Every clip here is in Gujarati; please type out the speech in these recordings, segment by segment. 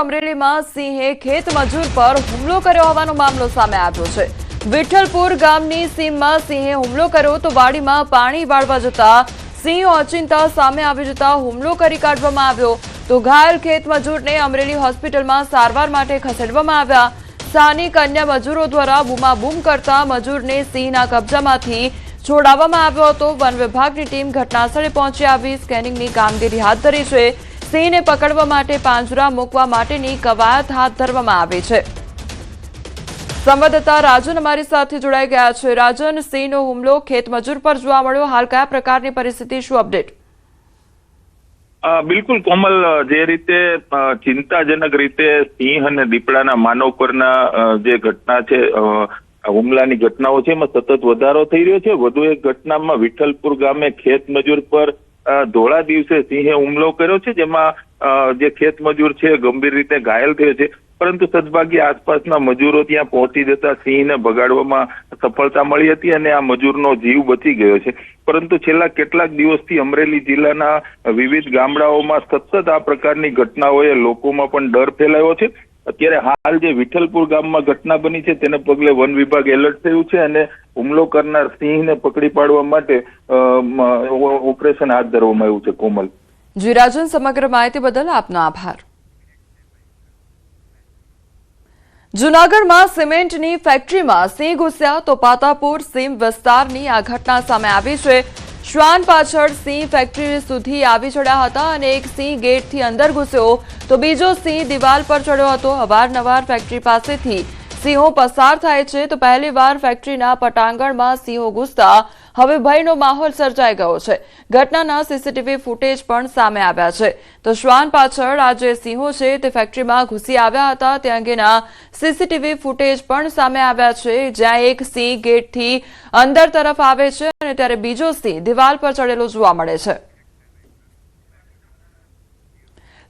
અમરેલીમાં સિંહે ખેત મજૂર પર હુમલો કર્યો હોવાનો મામલો સામે આવ્યો છે. વિઠ્ઠલપુર ગામની સીમમાં સિંહે હુમલો કર્યો તો વાડીમાં પાણી વાળવા જતા સિંહ અચિંતા સામે આવી જતા હુમલો કરી કાઢવામાં આવ્યો. તો ઘાયલ ખેત મજૂરને અમરેલી હોસ્પિટલમાં સારવાર માટે ખસેડવામાં આવ્યા. સ્થાનિક અન્ય મજૂરો દ્વારા બૂમાબૂમ કરતા મજૂરને સિંહના કબજામાંથી છોડાવવામાં આવ્યો હતો. વન વિભાગની ટીમ ઘટનાસ્થળે પહોંચી આવી, સ્કેનિંગની કામગીરી હાથ ધરી છે. સિંહને પકડવા માટે પાંજરા મૂકવા માટેની કવાયત હાથ ધરવામાં આવી છે. સંવાદદાતા રાજન અમારી સાથે જોડાઈ ગયા છે. રાજન, સિંહનો હુમલો ખેતમજૂર પર જોવા મળ્યો. હાલ કયા પ્રકારની પરિસ્થિતિ? શું અપડેટ? બિલકુલ કોમલ. જે રીતે ચિંતાજનક રીતે સિંહ અને દીપડાના માનવ પરના જે ઘટના છે હુમલાની ઘટનાઓ છે, એમાં સતત વધારો થઈ રહ્યો છે. વધુ એક ઘટનામાં વિઠ્ઠલપુર ગામે ખેત મજૂર પર ધોળા દિવસે સિંહે હુમલો કર્યો છે, જેમાં જે ખેત મજૂર છે ગંભીર રીતે ઘાયલ થયો છે. પરંતુ સદભાગ્ય આસપાસના મજૂરો ત્યાં પહોંચી જતા સિંહને ભગાડવામાં સફળતા મળી હતી અને આ મજૂરનો જીવ બચી ગયો છે. પરંતુ છેલ્લા કેટલાક દિવસથી અમરેલી જિલ્લાના વિવિધ ગામડાઓમાં સતત આ પ્રકારની ઘટનાઓએ લોકોમાં પણ ડર ફેલાયો છે. અત્યારે હાલ જે વિઠ્ઠલપુર ગામમાં ઘટના બની છે, તેને પગલે વન વિભાગ એલર્ટ થયું છે અને હુમલો કરનાર સિંહને પકડી પાડવા માટે ઓપરેશન હાથ ધરવામાં આવ્યું છે કોમલ. જી રાજન, સમગ્ર માહિતી બદલ આપનો આભાર. જુનાગઢમાં સિમેન્ટની ફેક્ટરીમાં સિંહ ઘૂસ્યા, તો પાતાપુર, સીમ વિસ્તારની આ ઘટના સામે આવી છે. શ્વાન પાછળ સિંહ ફેક્ટરી સુધી આવી ચડ્યા હતા અને એક સિંહ ગેટથી અંદર ઘૂસ્યો તો બીજો સિંહ દિવાલ પર ચડ્યો હતો. અવારનવાર ફેક્ટરી પાસેથી સિંહો પસાર થાય છે તો પહેલીવાર ફેક્ટરીના પટાંગણમાં સિંહો ઘૂસતા હવે ભયનો માહોલ સર્જાઈ ગયો છે. ઘટનાના સીસીટીવી ફૂટેજ પણ સામે આવ્યા છે. તો શ્વાન પાછળ આ જે સિંહો છે તે ફેક્ટરીમાં ઘૂસી આવ્યા હતા. તે અંગેના સીસીટીવી ફૂટેજ પણ સામે આવ્યા છે, જ્યાં એક સિંહ ગેટથી અંદર તરફ આવે છે અને ત્યારે બીજો સિંહ દિવાલ પર ચડેલો જોવા મળે છે.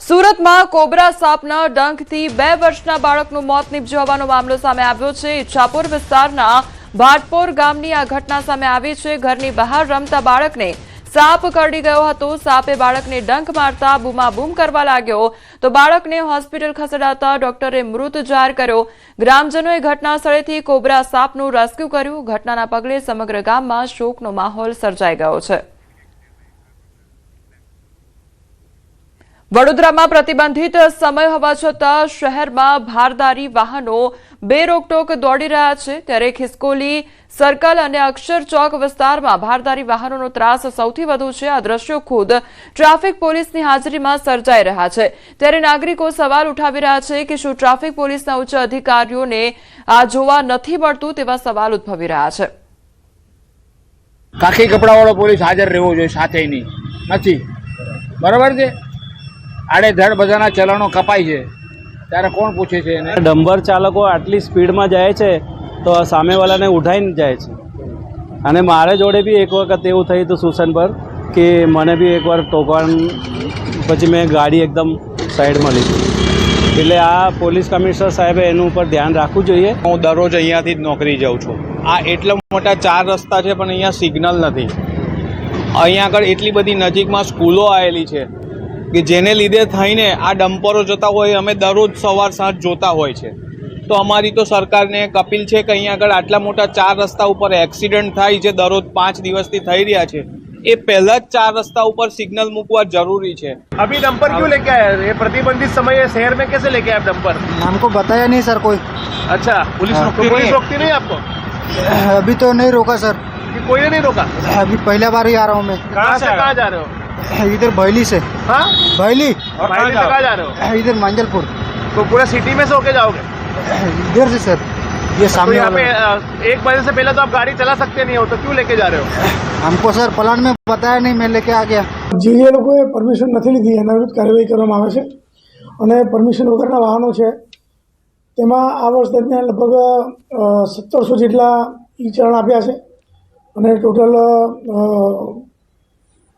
સુરતમાં કોબરા સાપના ડંખથી બે વર્ષના બાળકનું મોત નીપજ્યું હોવાનો મામલો સામે આવ્યો છે. ઈચ્છાપુર વિસ્તારના ભાટપોર ગામની આ ઘટના સામે આવી છે. ઘરની બહાર રમતા બાળકને સાપ કરડી ગયો હતો. સાપે બાળકને ડંખ મારતા બૂમાબૂમ કરવા લાગ્યો. તો બાળકને હોસ્પિટલ ખસેડાતા ડોક્ટરે મૃત જાહેર કર્યો. ગ્રામજનોએ ઘટના સ્થળેથી કોબરા સાપનું રેસ્ક્યુ કર્યું. ઘટનાના પગલે સમગ્ર ગામમાં શોકનો માહોલ સર્જાઈ ગયો છે. વડોદરામાં પ્રતિબંધિત સમય હોવા છતાં શહેરમાં ભારદારી વાહનો બે રોકટોક દોડી રહ્યા છે. ત્યારે ખિસકોલી સર્કલ અને અક્ષર ચોક વિસ્તારમાં ભારદારી વાહનોનો ત્રાસ સૌથી વધુ છે. આ દ્રશ્યો ખુદ ટ્રાફિક પોલીસની હાજરીમાં સર્જાઈ રહ્યા છે. ત્યારે નાગરિકો સવાલ ઉઠાવી રહ્યા છે કે શું ટ્રાફિક પોલીસના ઉચ્ચ અધિકારીઓને આ જોવા નથી મળતું તેવા સવાલ ઉદભવી રહ્યા છે. કાકી કપડાવાળો પોલીસ હાજર રહેવો જોઈએ, સાથે નહીં. નથી. બરાબર છે? આડેધડ બધાના ચલણો કપાય છે. ત્યારે કોણ પૂછે છે એને? ડંબર ચાલકો આટલી સ્પીડમાં જાય છે તો સામેવાળાને ઉઠાઈને જાય છે. અને મારે જોડે બી એક વખત એવું થયું હતું સુસન પર કે મને બી એકવાર ટોકન પછી મેં ગાડી એકદમ સાઈડમાં લીધી. એટલે આ પોલીસ કમિશનર સાહેબે એનું ઉપર ધ્યાન રાખવું જોઈએ. હું દરરોજ અહીંયાથી જ નોકરી જાઉં છું. આ એટલા મોટા ચાર રસ્તા છે પણ અહીંયા સિગ્નલ નથી. અહીંયા આગળ એટલી બધી નજીકમાં સ્કૂલો આવેલી છે કે જેને લીધે થઈને આ ડમ્પરો જતા હોય અમે દરરોજ સવાર સાંજ જોતા હોય છે તો અમારી તો સરકારને એક અપીલ છે કે અહીંયા આગળ આટલા મોટા ચાર રસ્તા ઉપર એક્સિડન્ટ થાય જે દરરોજ પાંચ દિવસથી થઈ રહ્યા છે એ પહેલા જ ચાર રસ્તા ઉપર સિગ્નલ મૂકવા જરૂરી છે अभी डंपर क्यों लेके आए ये प्रतिबंधित समय है शहर में कैसे लेके आए आप डंपर हमको बताया नहीं सर कोई अच्छा पुलिस हाँ, रोकती पुलिस रोकती नहीं आपको अभी तो नहीं रोका सर कि कोई ने नहीं रोका अभी पहला बार ही आ रहा हूँ मैं कहाँ से कहाँ जा रहे हो इधर भैली से हाँ भैली और कहाँ से कहाँ जा रहे हो इधर मांजलपुर तो पूरा सिटी में से होके जाओगे इधर से सर ये तो सामने यहाँ पे वाला अ, एक बजे से पहले तो आप गाड़ी चला सकते नहीं हो तो क्यों लेके जा रहे हो हमको सर प्लान में बताया नहीं मैं लेके आ गया જે જે લોકોએ પરમિશન નથી લીધી એના વિરુદ્ધ કાર્યવાહી કરવામાં આવે છે અને પરમિશન વગરના વાહનો છે તેમાં આ વર્ષ દરમિયાન લગભગ સત્તરસો જેટલા ઈ ચલણ આપ્યા છે અને ટોટલ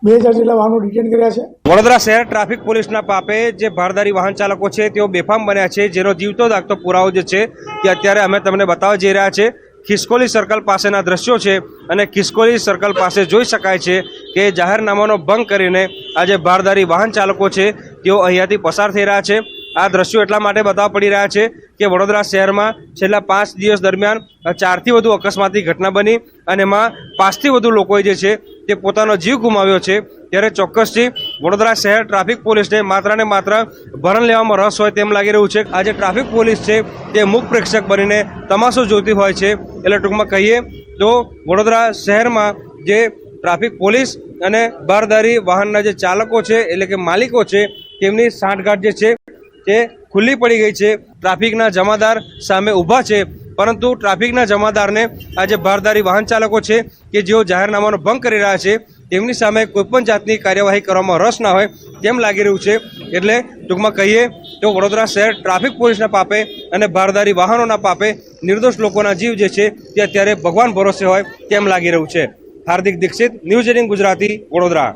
બે હજાર જેટલા વાહનો ડિટેન કર્યા છે. વડોદરા શહેર ટ્રાફિક પોલીસના પાપે જે ભારદારી વાહન ચાલકો છે, તેઓ બેફામ બન્યા છે. જેનો જીવતો દાખતો પુરાવો જે છે, તે અત્યારે અમે તમને બતાવવા જઈ રહ્યા છે. ખિસકોલી સર્કલ પાસેના દ્રશ્યો છે અને ખિસકોલી સર્કલ પાસે જોઈ શકાય છે કે જાહેરનામાનો ભંગ કરીને આ જે ભારદારી વાહન ચાલકો છે, તેઓ અહીંયાથી પસાર થઈ રહ્યા છે. આ દ્રશ્યો એટલા માટે બતાવવા પડી રહ્યા છે કે વડોદરા શહેરમાં છેલ્લા પાંચ દિવસ દરમિયાન ચારથી વધુ અકસ્માતની ઘટના બની અને એમાં પાંચથી વધુ લોકોએ જે છે તે પોતાનો જીવ ગુમાવ્યો છે, ત્યારે ચોક્કસથી વડોદરા શહેર ટ્રાફિક પોલીસને માત્ર ને માત્ર ભરણ લેવામાં રસ હોય તેમ લાગી રહ્યું છે. આજે ટ્રાફિક પોલીસ છે, તે મુખ પ્રેક્ષક બનીને તમાશો જોતી હોય છે. એટલે ટૂંકમાં કહીએ તો વડોદરા શહેરમાં જે ટ્રાફિક પોલીસ અને બારદારી વાહનના જે ચાલકો છે, એટલે કે માલિકો છે, તેમની સાંઠગાંઠ જે છે, તે ખુલ્લી પડી ગઈ છે. ટ્રાફિકના જમાદાર સામે ઊભા છે. પરંતુ ટ્રાફિકના જમાદારને આજે ભારદારી વાહન ચાલકો છે કે જેઓ જાહેરનામાનો ભંગ કરી રહ્યા છે, તેમની સામે કોઈપણ જાતની કાર્યવાહી કરવામાં રસ ના હોય તેમ લાગી રહ્યું છે. એટલે ટૂંકમાં કહીએ તો વડોદરા શહેર ટ્રાફિક પોલીસના પાપે અને ભારદારી વાહનોના પાપે નિર્દોષ લોકોના જીવ જે છે તે અત્યારે ભગવાન ભરોસે હોય તેમ લાગી રહ્યું છે. Hardik Dixit, news eighteen Gujarati, Vadodara.